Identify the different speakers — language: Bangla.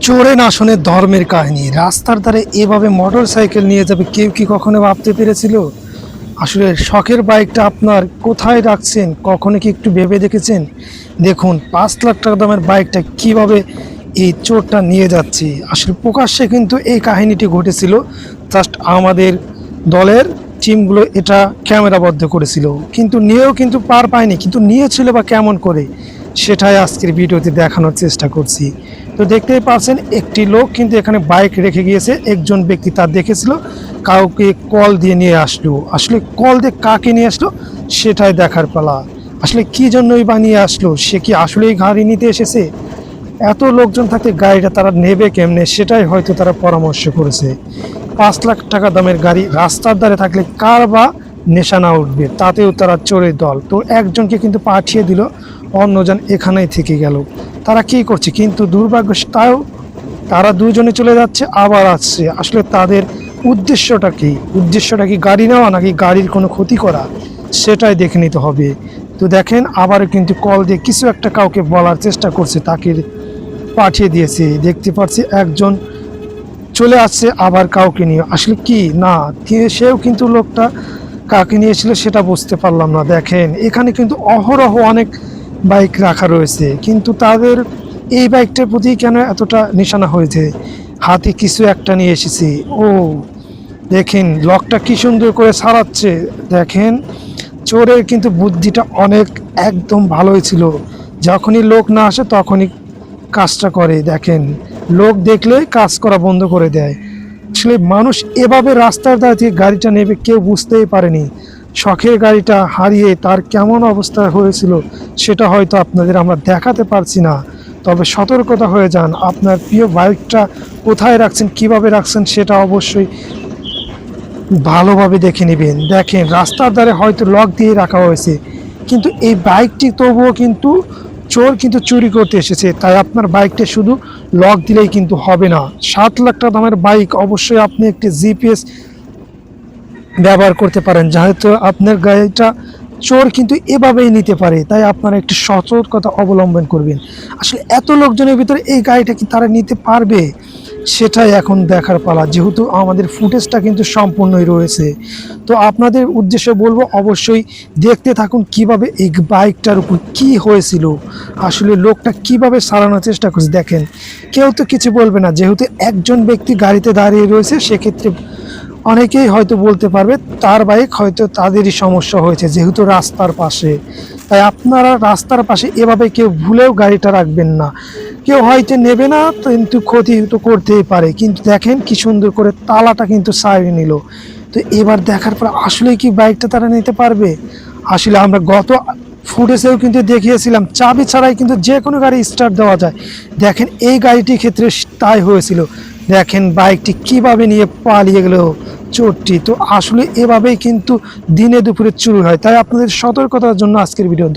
Speaker 1: চোরে না শুনে ধর্মের কাহিনী। রাস্তার ধারে এভাবে মোটর সাইকেল নিয়ে যাবে কেউ কি কখনো ভাবতে পেরেছিল? আসলে শখের বাইকটা আপনার কোথায় রাখছেন? কখনো কি একটু ভেবে দেখেছেন? দেখুন, পাঁচ লাখ টাকা দামের বাইকটা কীভাবে এই চোরটা নিয়ে যাচ্ছে? আসলে প্রকাশ্যে কিন্তু এই কাহিনীটি ঘটেছিল। জাস্ট আমাদের দলের টিমগুলো এটা ক্যামেরাবদ্ধ করেছিল। কিন্তু নিয়েও কিন্তু পার পায়নি। কিন্তু নিয়েছিল বা কেমন করে? সেটাই আজকের ভিডিওতে দেখানোর চেষ্টা করছি। তো দেখতেই পাচ্ছেন, একটি লোক কিন্তু এখানে বাইক রেখে গিয়েছে। একজন ব্যক্তি তার দেখেছিল, কাউকে কল দিয়ে নিয়ে আসলো। আসলে কল দিয়ে কাকে নিয়ে আসলো, সেটাই দেখার পালা। আসলে কি জন্যই বা নিয়ে আসলো, সে কি আসলেই গাড়ি নিতে এসেছে? এত লোকজন থাকতে গাড়িটা তারা নেবে কেমনে, সেটাই হয়তো তারা পরামর্শ করেছে। পাঁচ লাখ টাকা দামের গাড়ি রাস্তার ধারে থাকলে কার বা নেশানা উঠবে, তাতেও তারা চোরের দল। তো একজনকে কিন্তু পাঠিয়ে দিল অন্যজন এখানেই থেকে গেল। তারা কি করছে? কিন্তু দুর্ভাগ্য তাও তারা দুজনে চলে যাচ্ছে, আবার আসছে। আসলে তাদের উদ্দেশ্যটা কি? উদ্দেশ্যটা কি গাড়ি নেওয়া নাকি গাড়ির কোনো ক্ষতি করা? সেটাই দেখে নিতে হবে। তো দেখেন, আবারও কিন্তু কল দিয়ে কিছু একটা কাউকে বলার চেষ্টা করছে, তাকে পাঠিয়ে দিয়েছে। দেখতে পাচ্ছি একজন চলে আসছে, আবার কাউকে নিয়ে। আসলে কি? না সেও কিন্তু লোকটা কাকে নিয়েছিল সেটা বুঝতে পারলাম না। দেখেন, এখানে কিন্তু অহরহ অনেক বাইক রাখা রয়েছে। কিন্তু তাদের এই বাইকটার প্রতি কেন এতটা নিশানা হয়েছে? হাতে কিছু একটা নিয়ে এসেছি। ও, দেখেন, লকটা কি সুন্দর করে সারাচ্ছে। দেখেন, চোরের কিন্তু বুদ্ধিটা অনেক একদম ভালোই ছিল। যখনই লোক না আসে, তখনই কাজটা করে। দেখেন, লোক দেখলে কাজ করা বন্ধ করে দেয়। আসলে মানুষ এভাবে রাস্তার থেকে গাড়িটা নেবে, কেউ বুঝতেই পারেনি। শখের গাড়িটা হারিয়ে তার কেমন অবস্থা হয়েছিল সেটা হয়তো আপনাদের আমরা দেখাতে পারছি না। তবে সতর্কতা হয়ে যান, আপনার প্রিয় বাইকটা কোথায় রাখছেন, কীভাবে রাখছেন সেটা অবশ্যই ভালোভাবে দেখে নেবেন। দেখেন, রাস্তার ধারে হয়তো লক দিয়ে রাখা হয়েছে, কিন্তু এই বাইকটি তবুও কিন্তু চোর কিন্তু চুরি করতে এসেছে, তাই আপনার বাইকটা শুধু লক দিলেই কিন্তু হবে না। সাত লাখ টাকা দামের বাইক অবশ্যই আপনি একটি জিপিএস ব্যবহার করতে পারেন, যেহেতু আপনার গাড়িটা চোর কিন্তু এভাবেই নিতে পারে, তাই আপনারা একটু সতর্কতা অবলম্বন করবেন। আসলে এত লোকজনের ভিতরে এই গাড়িটা কি তারা নিতে পারবে, সেটাই এখন দেখার পালা, যেহেতু আমাদের ফুটেজটা কিন্তু সম্পূর্ণই রয়েছে। তো আপনাদের উদ্দেশ্যে বলব, অবশ্যই দেখতে থাকুন কীভাবে এই বাইকটার উপর কি হয়েছিল, আসলে লোকটা কীভাবে সারানোর চেষ্টা করছে। দেখেন, কেউ তো কিছু বলবে না, যেহেতু একজন ব্যক্তি গাড়িতে দাঁড়িয়ে রয়েছে, সেক্ষেত্রে অনেকেই হয়তো বলতে পারবে, তার বাইক হয়তো তাদেরই সমস্যা হয়েছে, যেহেতু রাস্তার পাশে। তাই আপনারা রাস্তার পাশে এভাবে কেউ ভুলেও গাড়িটা রাখবেন না। কেউ হয়তো নেবে না, কিন্তু ক্ষতি তো করতেই পারে। কিন্তু দেখেন কি সুন্দর করে তালাটা কিন্তু সারিয়ে নিল। তো এবার দেখার পর আসলেই কি বাইকটা তারা নিতে পারবে? আসলে আমরা গত ফুটেজেও কিন্তু দেখিয়েছিলাম, চাবি ছাড়াই কিন্তু যে কোনো গাড়ি স্টার্ট দেওয়া যায়। দেখেন এই গাড়িটির ক্ষেত্রে তাই হয়েছিল। দেখেন বাইকটি কীভাবে নিয়ে পালিয়ে গেল। চোরটি। তো আসলে এভাবেই কিন্তু দিনে দুপুরে চুরি হয়। তাই আপনাদের সতর্কতার জন্য আজকের ভিডিও